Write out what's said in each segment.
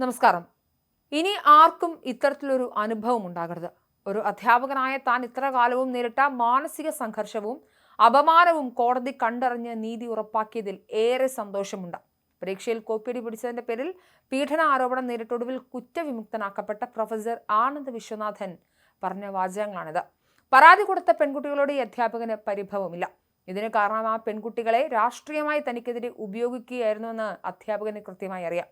നമസ്കാരം. ഇനി ആർക്കും ഇത്തരത്തിലൊരു അനുഭവം ഉണ്ടാകരുത്. ഒരു അധ്യാപകനായ താൻ ഇത്ര കാലവും നേരിട്ട മാനസിക സംഘർഷവും അപമാനവും കോടതി കണ്ടറിഞ്ഞ് നീതി ഉറപ്പാക്കിയതിൽ ഏറെ സന്തോഷമുണ്ട്. പരീക്ഷയിൽ കോപ്പിയടി പിടിച്ചതിന്റെ പേരിൽ പീഡന ആരോപണം നേരിട്ടൊടുവിൽ കുറ്റവിമുക്തനാക്കപ്പെട്ട പ്രൊഫസർ ആനന്ദ് വിശ്വനാഥൻ പറഞ്ഞ വാചകങ്ങളാണിത്. പരാതി കൊടുത്ത പെൺകുട്ടികളോട് ഈ അധ്യാപകന് പരിഭവമില്ല. ഇതിന് കാരണം ആ പെൺകുട്ടികളെ രാഷ്ട്രീയമായി തനിക്കെതിരെ ഉപയോഗിക്കുകയായിരുന്നുവെന്ന് അധ്യാപകന് കൃത്യമായി അറിയാം.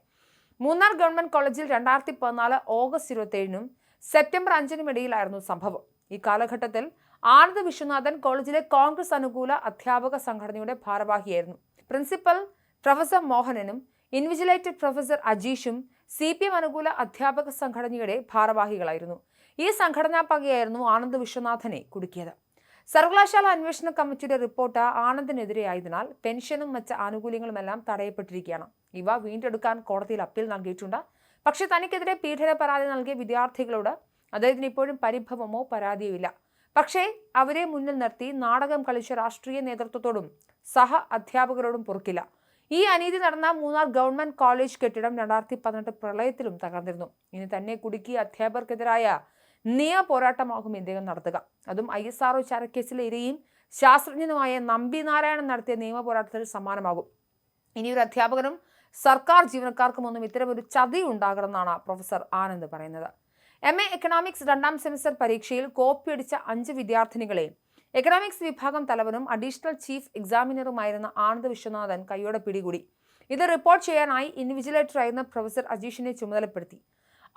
മൂന്നാർ ഗവൺമെന്റ് കോളേജിൽ രണ്ടായിരത്തി പതിനാല് ഓഗസ്റ്റ് ഇരുപത്തിയേഴിനും സെപ്റ്റംബർ അഞ്ചിനും ഇടയിലായിരുന്നു സംഭവം. ഈ കാലഘട്ടത്തിൽ ആനന്ദ് വിശ്വനാഥൻ കോളേജിലെ കോൺഗ്രസ് അനുകൂല അധ്യാപക സംഘടനയുടെ ഭാരവാഹിയായിരുന്നു. പ്രിൻസിപ്പൽ പ്രൊഫസർ മോഹനനും ഇൻവിജിലേറ്റഡ് പ്രൊഫസർ അജീഷും സി പി എം അനുകൂല അധ്യാപക സംഘടനയുടെ ഭാരവാഹികളായിരുന്നു. ഈ സംഘടനാ പകയായിരുന്നു ആനന്ദ് വിശ്വനാഥനെ കുടുക്കിയത്. സർവകലാശാല അന്വേഷണ കമ്മിറ്റിയുടെ റിപ്പോർട്ട് ആനന്ദിനെതിരെയായതിനാൽ പെൻഷനും മറ്റ് ആനുകൂല്യങ്ങളുമെല്ലാം തടയപ്പെട്ടിരിക്കുകയാണ്. ഇവ വീണ്ടെടുക്കാൻ കോടതിയിൽ അപ്പീൽ നൽകിയിട്ടുണ്ട്. പക്ഷേ തനിക്കെതിരെ പീഡന പരാതി നൽകിയ വിദ്യാർത്ഥികളോട് അദ്ദേഹത്തിന് ഇപ്പോഴും പരിഭവമോ പരാതിയോ ഇല്ല. പക്ഷേ അവരെ മുന്നിൽ നിർത്തി നാടകം കളിച്ച രാഷ്ട്രീയ നേതൃത്വത്തോടും സഹ അധ്യാപകരോടും പൊറുക്കില്ല. ഈ അനീതി നടന്ന മൂന്നാർ ഗവൺമെന്റ് കോളേജ് കെട്ടിടം രണ്ടായിരത്തി പതിനെട്ട് പ്രളയത്തിലും തകർന്നിരുന്നു. ഇനി തന്നെ കുടുക്കി അധ്യാപകർക്കെതിരായ നിയമ പോരാട്ടമാകും ഇദ്ദേഹം നടത്തുക. അതും ഐ എസ് ആർഒ ചരക്കേസിലെ ഇരയും ശാസ്ത്രജ്ഞനുമായ നമ്പി നാരായണൻ നടത്തിയ നിയമ പോരാട്ടത്തിൽ സമാനമാകും. ഇനി ഒരു അധ്യാപകനും സർക്കാർ ജീവനക്കാർക്കുമൊന്നും ഇത്തരമൊരു ചതി ഉണ്ടാകണമെന്നാണ് പ്രൊഫസർ ആനന്ദ് പറയുന്നത്. എം എ എക്കണോമിക്സ് രണ്ടാം സെമിസ്റ്റർ പരീക്ഷയിൽ കോപ്പിയടിച്ച അഞ്ച് വിദ്യാർത്ഥിനികളെ എക്കണോമിക്സ് വിഭാഗം തലവനും അഡീഷണൽ ചീഫ് എക്സാമിനറുമായിരുന്ന ആനന്ദ് വിശ്വനാഥൻ കൈയോടെ പിടികൂടി. ഇത് റിപ്പോർട്ട് ചെയ്യാനായി ഇൻവിജിലേറ്ററായിരുന്ന പ്രൊഫസർ അജീഷിനെ ചുമതലപ്പെടുത്തി.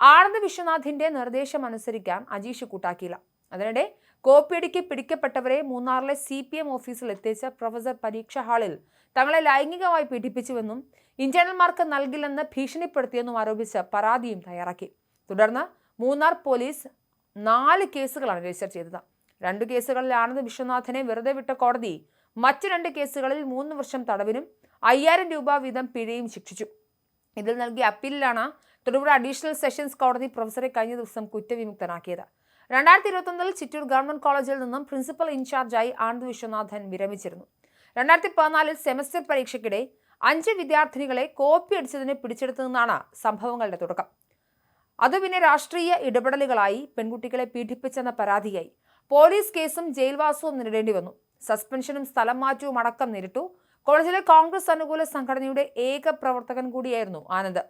ആനന്ദ് വിശ്വനാഥിന്റെ നിർദ്ദേശം അനുസരിക്കാൻ അജീഷ് കൂട്ടാക്കിയില്ല. അതിനിടെ കോപ്പിയടിക്ക് പിടിക്കപ്പെട്ടവരെ മൂന്നാറിലെ സി പി എം ഓഫീസിൽ എത്തിച്ച പ്രൊഫസർ പരീക്ഷാ ഹാളിൽ തങ്ങളെ ലൈംഗികമായി പീഡിപ്പിച്ചുവെന്നും ഇന്റേണൽമാർക്ക് നൽകില്ലെന്ന് ഭീഷണിപ്പെടുത്തിയെന്നും ആരോപിച്ച് പരാതിയും തയ്യാറാക്കി. തുടർന്ന് മൂന്നാർ പോലീസ് നാല് കേസുകളാണ് രജിസ്റ്റർ ചെയ്തത്. രണ്ട് കേസുകളിൽ ആനന്ദ് വിശ്വനാഥനെ വെറുതെ വിട്ട കോടതി മറ്റു രണ്ട് കേസുകളിൽ മൂന്ന് വർഷം തടവിനും അയ്യായിരം രൂപ വീതം പിഴയും ശിക്ഷിച്ചു. ഇതിൽ നൽകിയ അപ്പീലിലാണ് തൊടുപുഴ അഡീഷണൽ സെഷൻസ് കോടതി പ്രൊഫസറെ കഴിഞ്ഞ ദിവസം കുറ്റവിമുക്തനാക്കിയത്. രണ്ടായിരത്തി ഇരുപത്തൊന്നിൽ ചിറ്റൂർ ഗവൺമെന്റ് കോളേജിൽ നിന്നും പ്രിൻസിപ്പൽ ഇൻചാർജായി ആനന്ദ് വിശ്വനാഥൻ വിരമിച്ചിരുന്നു. രണ്ടായിരത്തി പതിനാലിൽ സെമസ്റ്റർ പരീക്ഷയ്ക്കിടെ അഞ്ച് വിദ്യാർത്ഥിനികളെ കോപ്പി അടിച്ചതിനെ പിടിച്ചെടുത്തതെന്നാണ് സംഭവങ്ങളുടെ തുടക്കം. അത് പിന്നെ രാഷ്ട്രീയ ഇടപെടലുകളായി പെൺകുട്ടികളെ പീഡിപ്പിച്ചെന്ന പരാതിയായി. പോലീസ് കേസും ജയിൽവാസവും നേരിടേണ്ടി വന്നു. സസ്പെൻഷനും സ്ഥലം മാറ്റവും അടക്കം നേരിട്ടു. കോളേജിലെ കോൺഗ്രസ് അനുകൂല സംഘടനയുടെ ഏക പ്രവർത്തകൻ കൂടിയായിരുന്നു ആനന്ദ്.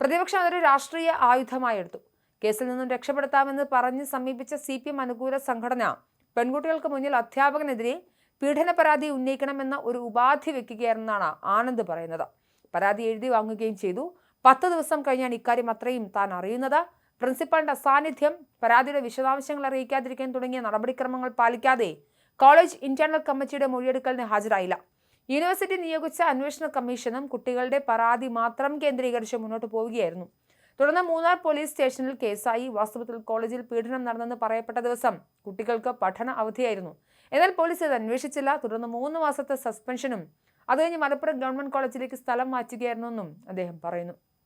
പ്രതിപക്ഷം അതൊരു രാഷ്ട്രീയ ആയുധമായി എടുത്തു. കേസിൽ നിന്നും രക്ഷപ്പെടുത്താമെന്ന് പറഞ്ഞ് സമീപിച്ച സി പി എം അനുകൂല സംഘടന പെൺകുട്ടികൾക്ക് മുന്നിൽ അധ്യാപകനെതിരെ പീഡന പരാതി ഉന്നയിക്കണമെന്ന ഒരു ഉപാധി വെക്കുകയായിരുന്നാണ് ആനന്ദ് പറയുന്നത്. പരാതി എഴുതി വാങ്ങുകയും ചെയ്തു. പത്ത് ദിവസം കഴിഞ്ഞാണ് ഇക്കാര്യം അത്രയും താൻ അറിയുന്നത്. പ്രിൻസിപ്പാളിന്റെ അസാന്നിധ്യം പരാതിയുടെ വിശദാംശങ്ങൾ അറിയിക്കാതിരിക്കാൻ തുടങ്ങിയ നടപടിക്രമങ്ങൾ പാലിക്കാതെ കോളേജ് ഇന്റേണൽ കമ്മിറ്റിയുടെ മൊഴിയെടുക്കലിന് ഹാജരായില്ല. യൂണിവേഴ്സിറ്റി നിയോഗിച്ച അന്വേഷണ കമ്മീഷനും കുട്ടികളുടെ പരാതി മാത്രം കേന്ദ്രീകരിച്ച് മുന്നോട്ട് പോവുകയായിരുന്നു. തുടർന്ന് മൂന്നാർ പോലീസ് സ്റ്റേഷനിൽ കേസായി. വാസ്തവത്തിൽ കോളേജിൽ പീഡനം നടന്നെന്ന് പറയപ്പെട്ട ദിവസം കുട്ടികൾക്ക് പഠന അവധിയായിരുന്നു. എന്നാൽ പോലീസ് ഇത് അന്വേഷിച്ചില്ല. തുടർന്ന് മൂന്ന് മാസത്തെ സസ്പെൻഷനും അത് കഴിഞ്ഞ് മലപ്പുറം ഗവൺമെന്റ് കോളേജിലേക്ക് സ്ഥലം മാറ്റുകയായിരുന്നെന്നും അദ്ദേഹം പറയുന്നു.